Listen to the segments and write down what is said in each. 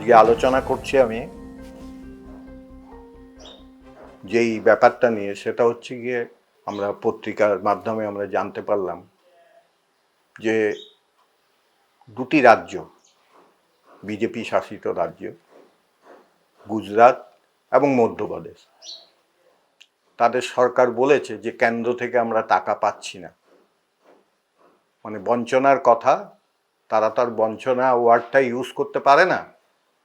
আজকে আলোচনা করছি আমি। যেই ব্যাপারটা নিয়ে, সেটা হচ্ছে গিয়ে আমরা পত্রিকার মাধ্যমে আমরা জানতে পারলাম যে দুটি রাজ্য, বিজেপি শাসিত রাজ্য, গুজরাট এবং মধ্যপ্রদেশ, তাদের সরকার বলেছে যে কেন্দ্র থেকে আমরা টাকা পাচ্ছি না। মানে বঞ্চনার কথা, তারা তার বঞ্চনা ওয়ার্ডটা ইউজ করতে পারে না।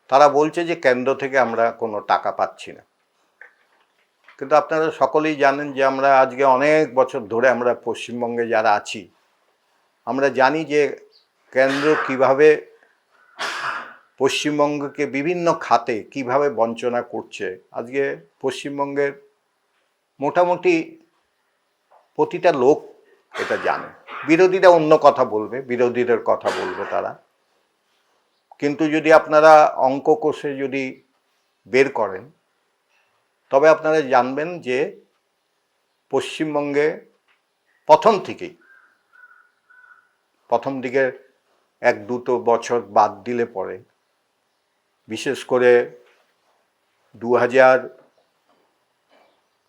তারা বলছে যে কেন্দ্র থেকে আমরা কোনো টাকা পাচ্ছি না। কিন্তু আপনারা সকলেই জানেন যে আমরা আজকে অনেক বছর ধরে আমরা পশ্চিমবঙ্গে যারা আছি, আমরা জানি যে কেন্দ্র কীভাবে পশ্চিমবঙ্গকে বিভিন্ন খাতে কীভাবে বঞ্চনা করছে। আজকে পশ্চিমবঙ্গের মোটামুটি প্রতিটা লোক এটা জানে। বিরোধীরা অন্য কথা বলবে, বিরোধীদের কথা বলবে তারা। কিন্তু যদি আপনারা অঙ্ক কোষে যদি বের করেন, তবে আপনারা জানবেন যে পশ্চিমবঙ্গে প্রথম থেকেই, প্রথম দিকে এক দুটো বছর বাদ দিলে পরে, বিশেষ করে দু হাজার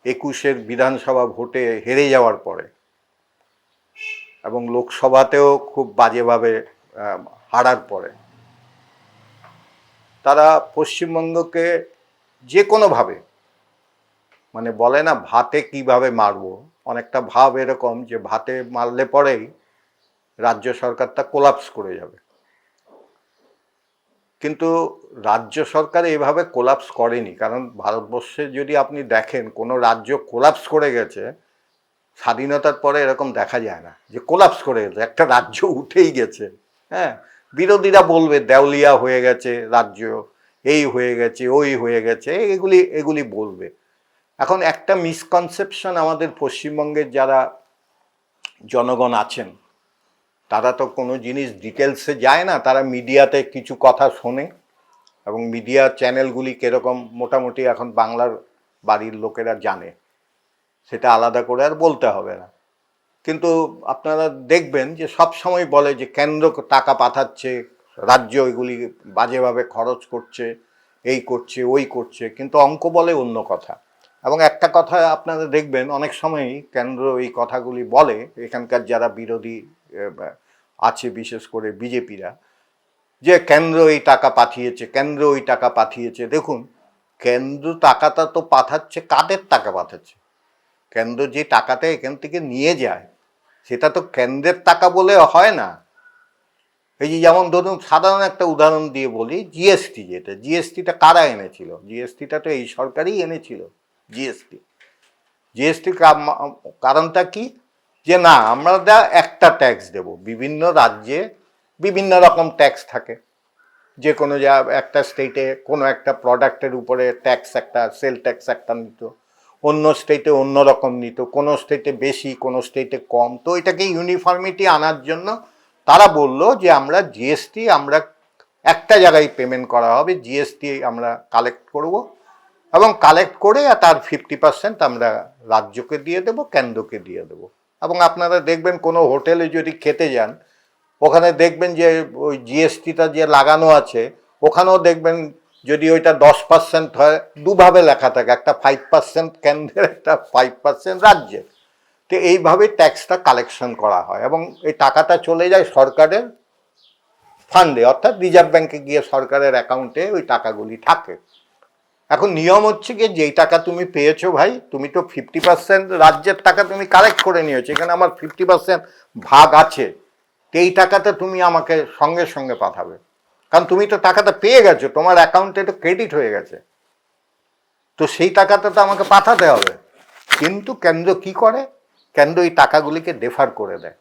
একুশের বিধানসভা ভোটে হেরে যাওয়ার পরে এবং লোকসভাতেও খুব বাজেভাবে হারার পরে তারা পশ্চিমবঙ্গকে যে কোনোভাবে মানে বলে না ভাতে কীভাবে মারবো, অনেকটা ভাব এরকম যে ভাতে মারলে পরেই রাজ্য সরকারটা কোলাপস করে যাবে। কিন্তু রাজ্য সরকার এভাবে কোলাপস করেনি, কারণ ভারতবর্ষে যদি আপনি দেখেন কোনো রাজ্য কোলাপস করে গেছে, স্বাধীনতার পরে এরকম দেখা যায় না যে কোলাপস করে গেছে, একটা রাজ্য উঠেই গেছে হ্যাঁ? বিরোধীরা বলবে, দেউলিয়া হয়ে গেছে, রাজ্য এই হয়ে গেছে, ওই হয়ে গেছে। এগুলি এগুলি বলবে। এখন একটা মিসকনসেপশন আমাদের পশ্চিমবঙ্গের যারা জনগণ আছেন, তারা তো কোনো জিনিস ডিটেলসে যায় না, তারা মিডিয়াতে কিছু কথা শোনে এবং মিডিয়া চ্যানেলগুলি কীরকম মোটামুটি এখন বাংলার বাড়ির লোকেরা জানে, সেটা আলাদা করে আর বলতে হবে না। কিন্তু আপনারা দেখবেন যে সব সময় বলে যে কেন্দ্র টাকা পাঠাচ্ছে, রাজ্য এগুলি বাজেভাবে খরচ করছে, এই করছে, ওই করছে, কিন্তু অঙ্ক বলে অন্য কথা। এবং একটা কথা আপনারা দেখবেন, অনেক সময়ই কেন্দ্র এই কথাগুলি বলে, এখানকার যারা বিরোধী আছে বিশেষ করে বিজেপিরা, যে কেন্দ্র এই টাকা পাঠিয়েছে, কেন্দ্র ওই টাকা পাঠিয়েছে। দেখুন, কেন্দ্র টাকাটা তো পাঠাচ্ছে, কাদের টাকা পাঠাচ্ছে? কেন্দ্র যে টাকাটা এখান থেকে নিয়ে যায় সেটা তো কেন্দ্রের টাকা বলে হয় না। এই যে যেমন ধরুন সাধারণ একটা উদাহরণ দিয়ে বলি জিএসটি যেটা জিএসটিটা কারা এনেছিল? জিএসটিটা তো এই সরকারই এনেছিল জিএসটি জিএসটি কারণটা কি? যে না, আমরা একটা ট্যাক্স দেব, বিভিন্ন রাজ্যে বিভিন্ন রকম ট্যাক্স থাকে। যে কোনো যা একটা স্টেটে কোনো একটা প্রোডাক্টের উপরে ট্যাক্স একটা সেল ট্যাক্স একটা নিত। অন্য স্টেটে অন্য রকম নিত, কোনো স্টেটে বেশি, কোনো স্টেটে কম। তো এটাকে ইউনিফর্মিটি আনার জন্য তারা বলল যে, আমরা জিএসটি আমরা একটা জায়গায় পেমেন্ট করা হবে জিএসটি আমরা কালেক্ট করব এবং কালেক্ট করে তার ফিফটি পার্সেন্ট আমরা রাজ্যকে দিয়ে দেবো, কেন্দ্রকে দিয়ে দেবো। এবং আপনারা দেখবেন কোনো হোটেলে যদি খেতে যান, ওখানে দেখবেন যে ওই জিএসটিটা যে লাগানো আছে, ওখানেও দেখবেন যদি ওইটা দশ পার্সেন্ট হয়, দুভাবে লেখা থাকে, একটা ফাইভ পার্সেন্ট কেন্দ্রের, একটা ফাইভ পার্সেন্ট রাজ্যের। তো এইভাবে ট্যাক্সটা কালেকশন করা হয় এবং এই টাকাটা চলে যায় সরকারের ফান্ডে অর্থাৎ রিজার্ভ ব্যাংকে গিয়ে সরকারের অ্যাকাউন্টে ওই টাকাগুলি থাকে। এখন নিয়ম হচ্ছে কি, যেই টাকা তুমি পেয়েছ ভাই, তুমি তো ফিফটি পার্সেন্ট রাজ্যের টাকা তুমি কালেক্ট করে নিয়েছো, এখানে আমার ফিফটি পার্সেন্ট ভাগ আছে। এই টাকাটা তুমি আমাকে সঙ্গে সঙ্গে পাঠাবে। কারণ তুমি তো টাকাটা পেয়ে গেছো, তোমার অ্যাকাউন্টে তো ক্রেডিট হয়ে গেছে। তো সেই টাকাটা তো আমাকে পাঠাতে হবে। কিন্তু কেন্দ্র কি করে? কেন্দ্র এই টাকাগুলিকে ডেফার করে দেয়।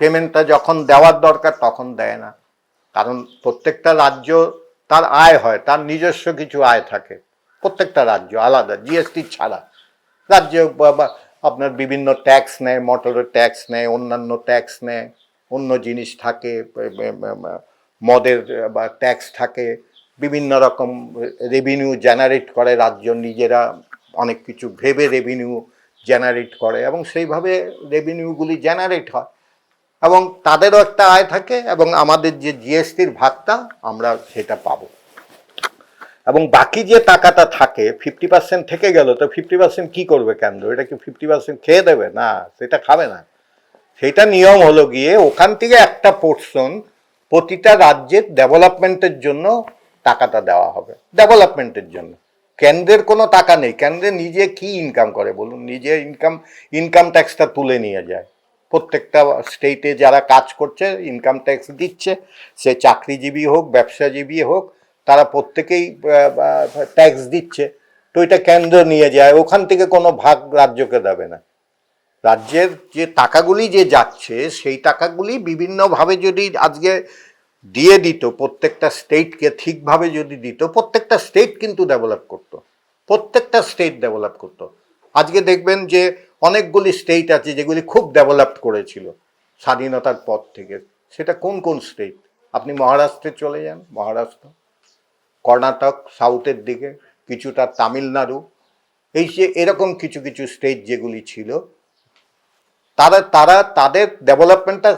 পেমেন্টটা যখন দেওয়ার দরকার তখন দেয় না। কারণ প্রত্যেকটা রাজ্য তার আয় হয়, তার নিজস্ব কিছু আয় থাকে। প্রত্যেকটা রাজ্য আলাদা জিএসটি ছাড়া। রাজ্য আপনার বিভিন্ন ট্যাক্স নেয় মোটরের ট্যাক্স নেয়, অন্যান্য ট্যাক্স নেয়, অন্য জিনিস থাকে মদের বা ট্যাক্স থাকে, বিভিন্ন রকম রেভিনিউ জেনারেট করে রাজ্য নিজেরা অনেক কিছু ভেবে রেভিনিউ জেনারেট করে এবং সেইভাবে রেভিনিউগুলি জেনারেট হয়। এবং তাদেরও একটা আয় থাকে এবং আমাদের যে জিএসটির ভাগটা আমরা সেটা পাব। এবং বাকি যে টাকাটা থাকে ফিফটি পার্সেন্ট থেকে গেল, তো ফিফটি পার্সেন্ট কী করবে কেন্দ্র? এটা কি ফিফটি পার্সেন্ট খেয়ে দেবে? না, সেটা খাবে না। সেটা নিয়ম হলো গিয়ে ওখান থেকে একটা পোর্শন প্রতিটা রাজ্যের ডেভেলপমেন্টের জন্য টাকাটা দেওয়া হবে। ডেভেলপমেন্টের জন্য। কেন্দ্রের কোনো টাকা নেই। কেন্দ্রে নিজে কি ইনকাম করে বলুন? নিজে ইনকাম ইনকাম ট্যাক্সটা তুলে নিয়ে যায়। প্রত্যেকটা স্টেটে যারা কাজ করছে ইনকাম ট্যাক্স দিচ্ছে, সে চাকরিজীবী হোক, ব্যবসাজীবী হোক, তারা প্রত্যেকেই ট্যাক্স দিচ্ছে। তো এটা কেন্দ্র নিয়ে যায়। ওখান থেকে কোনো ভাগ রাজ্যকে দেবে না। রাজ্যের যে টাকাগুলি যে যাচ্ছে, সেই টাকাগুলি বিভিন্নভাবে যদি আজকে দিয়ে দিত, প্রত্যেকটা স্টেটকে ঠিকভাবে যদি দিত, প্রত্যেকটা স্টেট কিন্তু ডেভেলপ করতো। প্রত্যেকটা স্টেট ডেভেলপ করতো। আজকে দেখবেন যে অনেকগুলি স্টেট আছে যেগুলি খুব ডেভেলপ করেছিল স্বাধীনতার পর থেকে। সেটা কোন কোন স্টেট আপনি মহারাষ্ট্রে চলে যান, মহারাষ্ট্র, কর্ণাটক সাউথের দিকে, কিছুটা তামিলনাড়ু, এই যে এরকম কিছু কিছু স্টেট যেগুলি ছিল তারা তারা, তাদের ডেভেলপমেন্টটা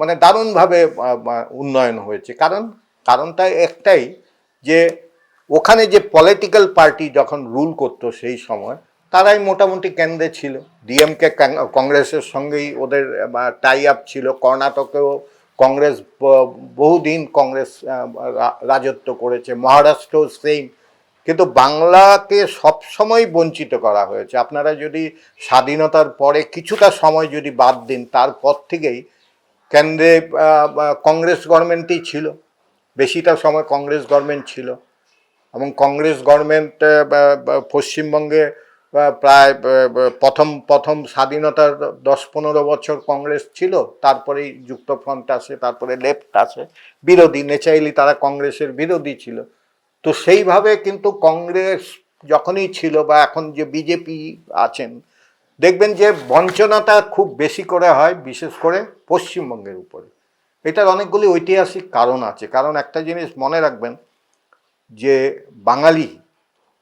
মানে দারুণভাবে উন্নয়ন হয়েছে। কারণ, কারণটা একটাই যে, ওখানে যে পলিটিক্যাল পার্টি যখন রুল করতো সেই সময়, তারাই মোটামুটি কেন্দ্রে ছিল। ডিএমকে কংগ্রেসের সঙ্গেই ওদের টাই আপ ছিল। কর্ণাটকেও কংগ্রেস বহুদিন কংগ্রেস রাজত্ব করেছে। মহারাষ্ট্রও সেম কিন্তু বাংলাকে সবসময় বঞ্চিত করা হয়েছে। আপনারা যদি স্বাধীনতার পরে কিছুটা সময় যদি বাদ দিন, তারপর থেকেই কেন্দ্রে কংগ্রেস গভর্নমেন্টই ছিল। বেশিটা সময় কংগ্রেস গভর্নমেন্ট ছিল এবং কংগ্রেস গভর্নমেন্ট পশ্চিমবঙ্গে প্রায় প্রথম প্রথম স্বাধীনতার দশ পনেরো বছর কংগ্রেস ছিল, তারপরেই যুক্তফ্রন্ট আসে, তারপরে লেফট আসে। বিরোধী, নেচাইলি তারা কংগ্রেসের বিরোধী ছিল। তো সেইভাবে কিন্তু কংগ্রেস যখনই ছিল বা এখন যে বিজেপি আছেন, দেখবেন যে বঞ্চনাটা খুব বেশি করে হয়, বিশেষ করে পশ্চিমবঙ্গের উপরে। এটার অনেকগুলি ঐতিহাসিক কারণ আছে। কারণ একটা জিনিস মনে রাখবেন যে বাঙালি,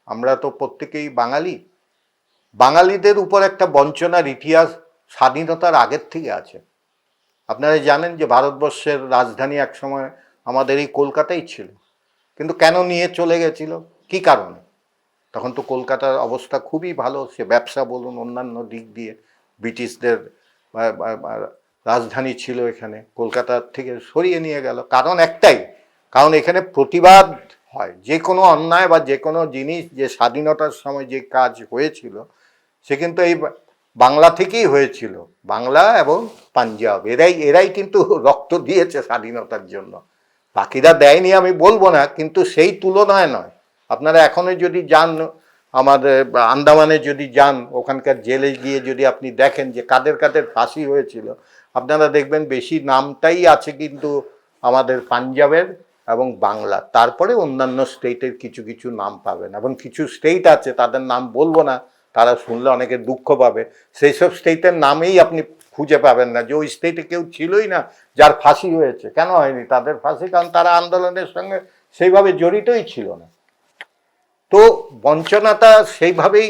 আমরা তো প্রত্যেকেই বাঙালি, বাঙালিদের উপর একটা বঞ্চনার ইতিহাস স্বাধীনতার আগের থেকে আছে। আপনারা জানেন যে ভারতবর্ষের রাজধানী একসময় আমাদের এই কলকাতাই ছিল। কিন্তু কেন নিয়ে চলে গেছিল? কি কারণে? তখন তো কলকাতার অবস্থা খুবই ভালো, সে ব্যবসা বলুন, অন্যান্য দিক দিয়ে ব্রিটিশদের রাজধানী ছিল এখানে কলকাতার থেকে সরিয়ে নিয়ে গেল। কারণ একটাই, কারণ এখানে প্রতিবাদ হয়। যে কোনো অন্যায় বা যে কোনো জিনিস, যে স্বাধীনতার সময় যে কাজ হয়েছিল, সে কিন্তু এই বাংলা থেকেই হয়েছিল। বাংলা এবং পাঞ্জাব, এরাই এরাই কিন্তু রক্ত দিয়েছে স্বাধীনতার জন্য। বাকিরা দেয়নি আমি বলব না, কিন্তু সেই তুলনায় নয়। আপনারা এখনও যদি যান, আমাদের আন্দামানে যদি যান, ওখানকার জেলে গিয়ে যদি আপনি দেখেন যে কাদের কাদের ফাঁসি হয়েছিল, আপনারা দেখবেন বেশি নামটাই আছে কিন্তু আমাদের পাঞ্জাবের এবং বাংলা। তারপরে অন্যান্য স্টেটের কিছু কিছু নাম পাবেন এবং কিছু স্টেট আছে, তাদের নাম বলব না, তারা শুনলে অনেকে দুঃখ পাবে। সেই সব স্টেটের নামেই আপনি খুঁজে পাবেন না, যে ওই স্টেটে কেউ ছিলই না যার ফাঁসি হয়েছে। কেন হয়নি? তাদের ফাঁসি, কারণ তারা আন্দোলনের সঙ্গে সেইভাবে জড়িতই ছিল না। তো বঞ্চনাটা সেইভাবেই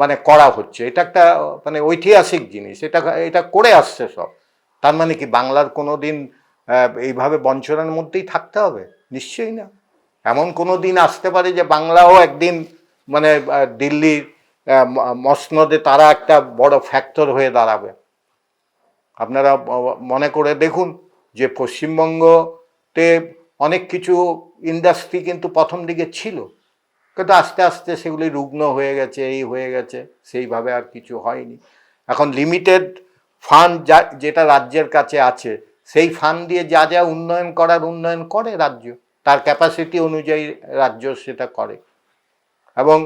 মানে করা হচ্ছে। এটা একটা মানে ঐতিহাসিক জিনিস। এটা এটা করে আসছে সব। তার মানে কি বাংলার কোনো দিন এইভাবে বঞ্চনার মধ্যেই থাকতে হবে? নিশ্চয়ই না। এমন কোনো দিন আসতে পারে যে বাংলাও একদিন মানে দিল্লির মসনদে তারা একটা বড় ফ্যাক্টর হয়ে দাঁড়াবে। আপনারা মনে করে দেখুন যে পশ্চিমবঙ্গতে অনেক কিছু ইন্ডাস্ট্রি কিন্তু প্রথম দিকে ছিল। কিন্তু আস্তে আস্তে সেগুলি রুগ্ন হয়ে গেছে, এই হয়ে গেছে, সেইভাবে আর কিছু হয়নি। এখন লিমিটেড ফান্ড যা, যেটা রাজ্যের কাছে আছে, সেই ফান্ড দিয়ে যা যা উন্নয়ন করার উন্নয়ন করে রাজ্য, তার ক্যাপাসিটি অনুযায়ী রাজ্য সেটা করে। এবং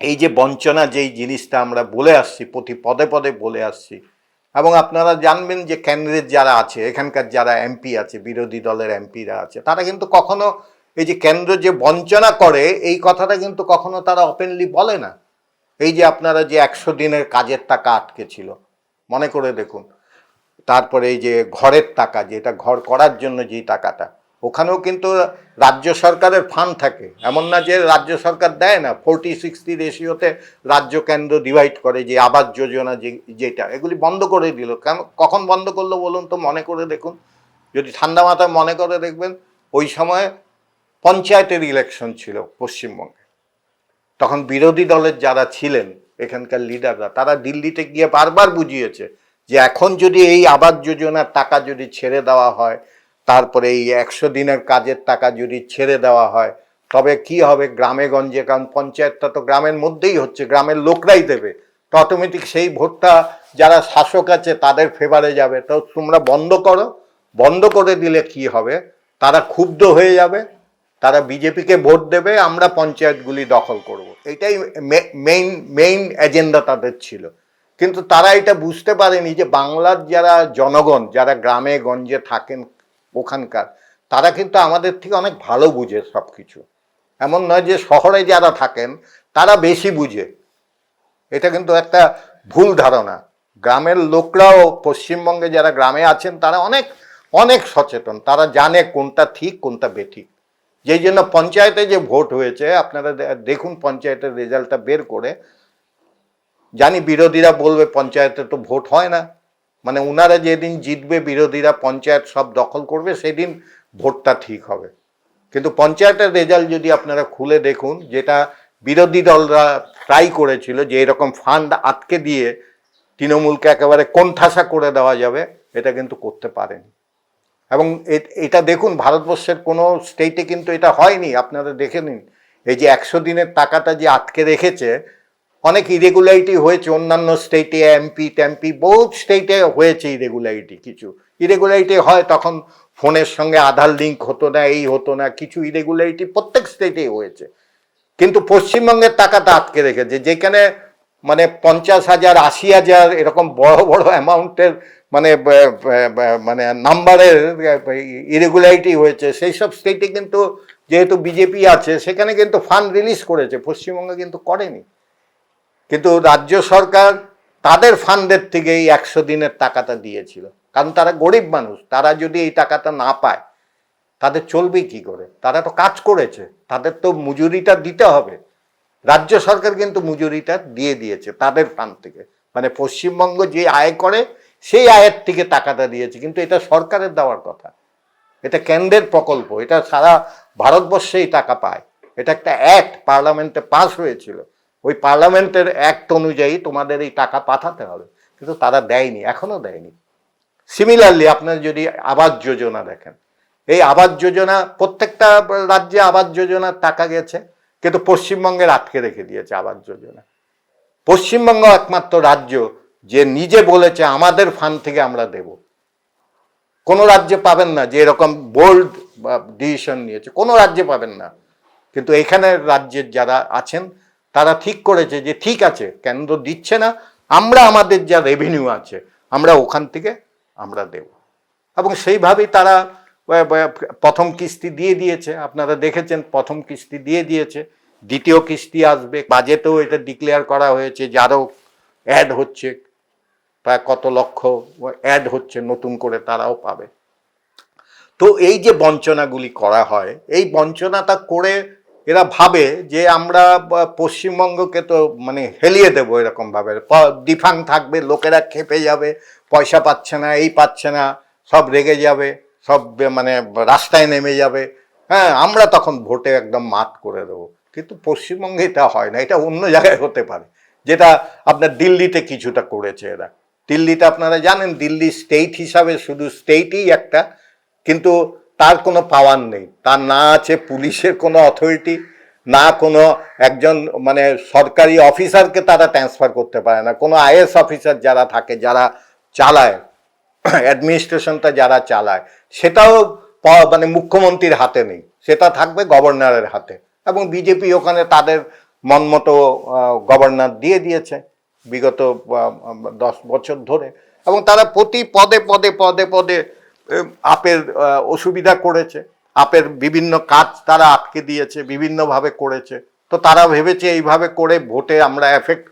এই যে বঞ্চনা যেই জিনিসটা আমরা বলে আসছি, প্রতি পদে পদে বলে আসছি এবং আপনারা জানবেন যে কেন্দ্রের যারা আছে, এখানকার যারা এমপি আছে, বিরোধী দলের এমপিরা আছে, তারা কিন্তু কখনো এই যে কেন্দ্র যে বঞ্চনা করে, এই কথাটা কিন্তু কখনো তারা ওপেনলি বলে না। এই যে আপনারা যে একশো দিনের কাজের টাকা আটকে ছিল, মনে করে দেখুন। তারপরে এই যে ঘরের টাকা যেটা ঘর করার জন্য যেই টাকাটা, ওখানেও কিন্তু রাজ্য সরকারের ফান্ড থাকে। এমন না যে রাজ্য সরকার দেয় না, ফোরটি সিক্সটি রেশিওতে রাজ্য কেন্দ্র ডিভাইড করে যে আবাস যোজনা যে, যেটা, এগুলি বন্ধ করে দিল। কেন, কখন বন্ধ করল বলুন তো, মনে করে দেখুন। যদি ঠান্ডা মাথায় মনে করে দেখবেন, ওই সময় পঞ্চায়েতের ইলেকশন ছিল পশ্চিমবঙ্গে। তখন বিরোধী দলের যারা ছিলেন, এখানকার লিডাররা তারা দিল্লিতে গিয়ে বারবার বুঝিয়েছে যে এখন যদি এই আবাস যোজনার টাকা যদি ছেড়ে দেওয়া হয় তারপরে এই একশো দিনের কাজের টাকা যদি ছেড়ে দেওয়া হয়, তবে কি হবে গ্রামে গঞ্জে? কারণ পঞ্চায়েতটা তো গ্রামের মধ্যেই হচ্ছে, গ্রামের লোকরাই দেবে। তো অটোমেটিক সেই ভোটটা যারা শাসক আছে, তাদের ফেভারে যাবে। তো তোমরা বন্ধ করো। বন্ধ করে দিলে কি হবে? তারা ক্ষুব্ধ হয়ে যাবে। তারা বিজেপিকে ভোট দেবে। আমরা পঞ্চায়েতগুলি দখল করব। এটাই মেইন মেইন এজেন্ডা তাদের ছিল। কিন্তু তারা এটা বুঝতে পারেনি যে বাংলার যারা জনগণ, যারা গ্রামে গঞ্জে থাকেন ওখানকার, তারা কিন্তু আমাদের থেকে অনেক ভালো বুঝে সব কিছু এমন নয় যে শহরে যারা থাকেন, তারা বেশি বুঝে। এটা কিন্তু একটা ভুল ধারণা। গ্রামের লোকরাও পশ্চিমবঙ্গে যারা গ্রামে আছেন, তারা অনেক অনেক সচেতন। তারা জানে কোনটা ঠিক, কোনটা বেঠিক। যেই জন্য পঞ্চায়েতে যে ভোট হয়েছে, আপনারা দেখুন পঞ্চায়েতের রেজাল্টটা বের করে। জানি বিরোধীরা বলবে, পঞ্চায়েতে তো ভোট হয় না। মানে ওনারা যেদিন জিতবে, বিরোধীরা পঞ্চায়েত সব দখল করবে, সেদিন ভোটটা ঠিক হবে। কিন্তু পঞ্চায়েতের রেজাল্ট যদি আপনারা খুলে দেখুন, যেটা বিরোধী দলরা ট্রাই করেছিল যে এরকম ফান্ড আটকে দিয়ে তৃণমূলকে একেবারে কোণঠাসা করে দেওয়া যাবে, এটা কিন্তু করতে পারেনি। এবং এটা দেখুন, ভারতবর্ষের কোনো স্টেটে কিন্তু এটা হয়নি। আপনারা দেখে নিন, এই যে একশো দিনের টাকাটা যে আটকে রেখেছে অনেক ইরেগুলারিটি হয়েছে, অন্যান্য স্টেটে এমপি ট্যাম্পি বহু স্টেটে হয়েছে ইরেগুলারিটি কিছু। ইরেগুলারিটি হয় তখন ফোনের সঙ্গে আধার লিঙ্ক হতো না, এই হতো না, কিছু ইরেগুলারিটি প্রত্যেক স্টেটেই হয়েছে। কিন্তু পশ্চিমবঙ্গের টাকাটা আটকে রেখেছে, যেখানে মানে পঞ্চাশ হাজার, আশি হাজার এরকম বড় বড় অ্যামাউন্টের মানে মানে নাম্বারের ইরেগুলারিটি হয়েছে। সেই সব স্টেটে কিন্তু যেহেতু বিজেপি আছে, সেখানে কিন্তু ফান্ড রিলিজ করেছে, পশ্চিমবঙ্গে কিন্তু করেনি। কিন্তু রাজ্য সরকার তাদের ফান্ডের থেকে এই একশো দিনের টাকাটা দিয়েছিল। কারণ তারা গরিব মানুষ, তারা যদি এই টাকাটা না পায়, তাদের চলবে কি করে? তারা তো কাজ করেছে, তাদের তো মজুরিটা দিতে হবে। রাজ্য সরকার কিন্তু মজুরিটা দিয়ে দিয়েছে তাদের ফান্ড থেকে। মানে পশ্চিমবঙ্গ যে আয় করে, সেই আয়ের থেকে টাকাটা দিয়েছে। কিন্তু এটা সরকারের দেওয়ার কথা। এটা কেন্দ্রের প্রকল্প। এটা সারা ভারতবর্ষেই টাকা পায়। এটা একটা অ্যাক্ট পার্লামেন্টে পাস হয়েছিল। ওই পার্লামেন্টের অ্যাক্ট অনুযায়ী তোমাদের এই টাকা পাঠাতে হবে। কিন্তু তারা দেয়নি, এখনও দেয়নি। সিমিলারলি আপনার যদি আবাস যোজনা দেখেন, এই আবাস যোজনা, প্রত্যেকটা রাজ্যে আবাস যোজনার টাকা গেছে, কিন্তু পশ্চিমবঙ্গের আটকে রেখে দিয়েছে আবাস যোজনা। পশ্চিমবঙ্গ একমাত্র রাজ্য যে নিজে বলেছে, আমাদের ফান্ড থেকে আমরা দেব। কোনো রাজ্যে পাবেন না, যে এরকম বোল্ড ডিসিশন নিয়েছে। কোনো রাজ্যে পাবেন না। কিন্তু এখানে রাজ্যের যারা আছেন তারা ঠিক করেছে যে ঠিক আছে, কেন্দ্র দিচ্ছে না, আমরা আমাদের যা রেভিনিউ আছে, আমরা ওখান থেকে আমরা দেব। এবং সেইভাবেই তারা প্রথম কিস্তি দিয়ে দিয়েছে। আপনারা দেখেছেন, প্রথম কিস্তি দিয়ে দিয়েছে। দ্বিতীয় কিস্তি আসবে, বাজেটেও এটা ডিক্লেয়ার করা হয়েছে যে আরও অ্যাড হচ্ছে, প্রায় কত লক্ষ অ্যাড হচ্ছে নতুন করে তারাও পাবে। তো এই যে বঞ্চনাগুলি করা হয়, এই বঞ্চনাটা করে এরা ভাবে যে আমরা পশ্চিমবঙ্গকে তো মানে হেলিয়ে দেবো এরকমভাবে ডিফাং থাকবে, লোকেরা খেপে যাবে, পয়সা পাচ্ছে না, এই পাচ্ছে না, সব রেগে যাবে, সব মানে রাস্তায় নেমে যাবে। হ্যাঁ আমরা তখন ভোটে একদম মাত করে দেবো। কিন্তু পশ্চিমবঙ্গে এটা হয় না, এটা অন্য জায়গায় হতে পারে। যেটা আপনার দিল্লিতে কিছুটা করেছে এরা। দিল্লিতে আপনারা জানেন, দিল্লি স্টেট হিসাবে শুধু স্টেটই একটা, কিন্তু তার কোনো পাওয়ার নেই। তার না আছে পুলিশের কোনো অথরিটি না কোনো একজন মানে সরকারি অফিসারকে তারা ট্রান্সফার করতে পারে না। কোনো আইএস অফিসার যারা থাকে, যারা চালায় অ্যাডমিনিস্ট্রেশনটা যারা চালায়, সেটাও মানে মুখ্যমন্ত্রীর হাতে নেই। সেটা থাকবে গভর্নরের হাতে। এবং বিজেপি ওখানে তাদের মনমতো গভর্নর দিয়ে দিয়েছে বিগত দশ বছর ধরে। এবং তারা প্রতি পদে পদে পদে পদে আপের অসুবিধা করেছে। আপের বিভিন্ন কাজ তারা আটকে দিয়েছে, বিভিন্নভাবে করেছে। তো তারা ভেবেছে এইভাবে করে ভোটে আমরা এফেক্ট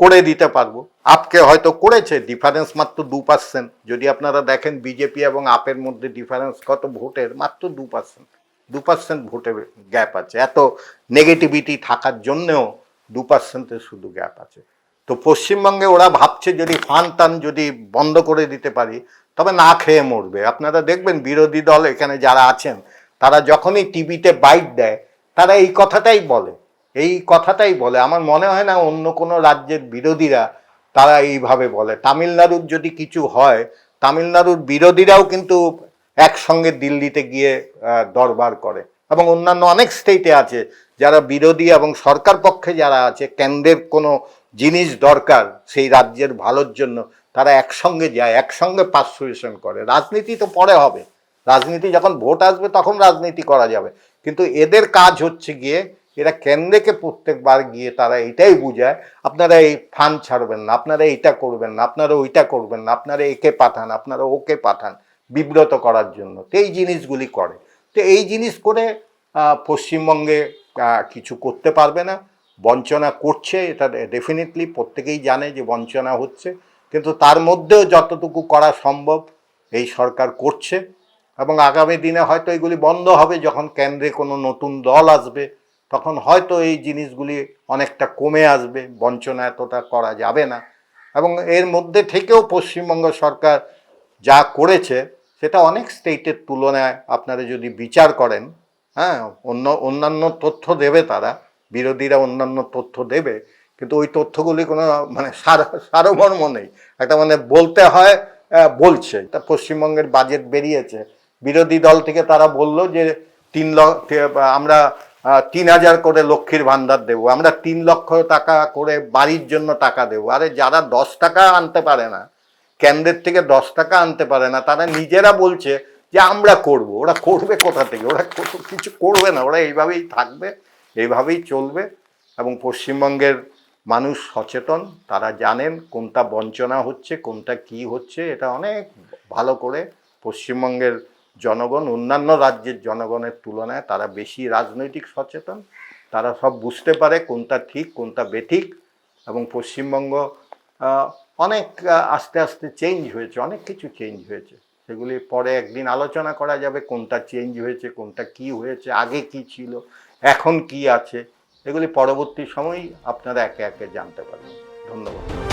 করে দিতে পারব। আপকে হয়তো করেছে ডিফারেন্স মাত্র দু পার্সেন্ট যদি আপনারা দেখেন বিজেপি এবং আপের মধ্যে ডিফারেন্স কত ভোটের, মাত্র দু পার্সেন্ট দু পার্সেন্ট ভোটের গ্যাপ আছে। এত নেগেটিভিটি থাকার জন্যেও দু পার্সেন্টের শুধু গ্যাপ আছে। তো পশ্চিমবঙ্গে ওরা ভাবছে যদি ফান টান যদি বন্ধ করে দিতে পারি তবে না খেয়ে মরবে। আপনারা দেখবেন বিরোধী দল এখানে যারা আছেন, তারা যখনই টিভিতে বাইট দেয়, তারা এই কথাটাই বলে। এই কথাটাই বলে। আমার মনে হয় না অন্য কোনো রাজ্যের বিরোধীরা তারা এইভাবে বলে। তামিলনাড়ুর যদি কিছু হয়, তামিলনাড়ুর বিরোধীরাও কিন্তু একসঙ্গে দিল্লিতে গিয়ে দরবার করে। এবং অন্যান্য অনেক স্টেটে আছে যারা বিরোধী এবং সরকার পক্ষে যারা আছে, কেন্দ্রের কোনো জিনিস দরকার সেই রাজ্যের ভালোর জন্য তারা একসঙ্গে যায়, একসঙ্গে পার্সুয়েশন করে। রাজনীতি তো পরে হবে। রাজনীতি যখন ভোট আসবে তখন রাজনীতি করা যাবে। কিন্তু এদের কাজ হচ্ছে গিয়ে, এরা কেন্দ্রেকে প্রত্যেকবার গিয়ে তারা এটাই বুঝায়, আপনারা এই ফান্ড ছাড়বেন না, আপনারা এইটা করবেন না, আপনারা ওইটা করবেন না, আপনারা একে পাঠান, আপনারা ওকে পাঠান বিব্রত করার জন্য। তো এই জিনিসগুলি করে। তো এই জিনিস করে পশ্চিমবঙ্গে কিছু করতে পারবে না। বঞ্চনা করছে, এটা ডেফিনেটলি প্রত্যেকেই জানে যে বঞ্চনা হচ্ছে। কিন্তু তার মধ্যেও যতটুকু করা সম্ভব এই সরকার করছে এবং আগামী দিনে হয়তো এগুলি বন্ধ হবে যখন কেন্দ্রে কোনো নতুন দল আসবে, তখন হয়তো এই জিনিসগুলি অনেকটা কমে আসবে, বঞ্চনা এতটা করা যাবে না। এবং এর মধ্যে থেকেও পশ্চিমবঙ্গ সরকার যা করেছে, সেটা অনেক স্টেটের তুলনায় আপনারা যদি বিচার করেন হ্যাঁ অন্য, অন্যান্য তথ্য দেবে তারা, বিরোধীরা অন্যান্য তথ্য দেবে কিন্তু ওই তথ্যগুলি কোনো মানে সার, সারমর্ম নেই। একটা মানে বলতে হয় বলছে। তা পশ্চিমবঙ্গের বাজেট বেরিয়েছে। বিরোধী দল থেকে তারা বলল যে তিন লক্ষ আমরা তিন হাজার করে লক্ষ্মীর ভান্ডার দেবো। আমরা তিন লক্ষ টাকা করে বাড়ির জন্য টাকা দেবো। আরে যারা দশ টাকা আনতে পারে না, কেন্দ্রের থেকে দশ টাকা আনতে পারে না, তারা নিজেরা বলছে যে আমরা করব। ওরা করবে কোথা থেকে? ওরা কিছু করবে না। ওরা এইভাবেই থাকবে, এইভাবেই চলবে এবং পশ্চিমবঙ্গের মানুষ সচেতন, তারা জানেন কোনটা বঞ্চনা হচ্ছে, কোনটা কি হচ্ছে, এটা অনেক ভালো করে পশ্চিমবঙ্গের জনগণ, অন্যান্য রাজ্যের জনগণের তুলনায় তারা বেশি রাজনৈতিক সচেতন। তারা সব বুঝতে পারে কোনটা ঠিক, কোনটা বেঠিক এবং পশ্চিমবঙ্গ অনেক আস্তে আস্তে চেঞ্জ হয়েছে, অনেক কিছু চেঞ্জ হয়েছে। সেগুলি পরে একদিন আলোচনা করা যাবে কোনটা চেঞ্জ হয়েছে, কোনটা কি হয়েছে, আগে কি ছিল, এখন কি আছে। এগুলি পরবর্তী সময়ই আপনারা একে একে জানতে পারবেন। ধন্যবাদ।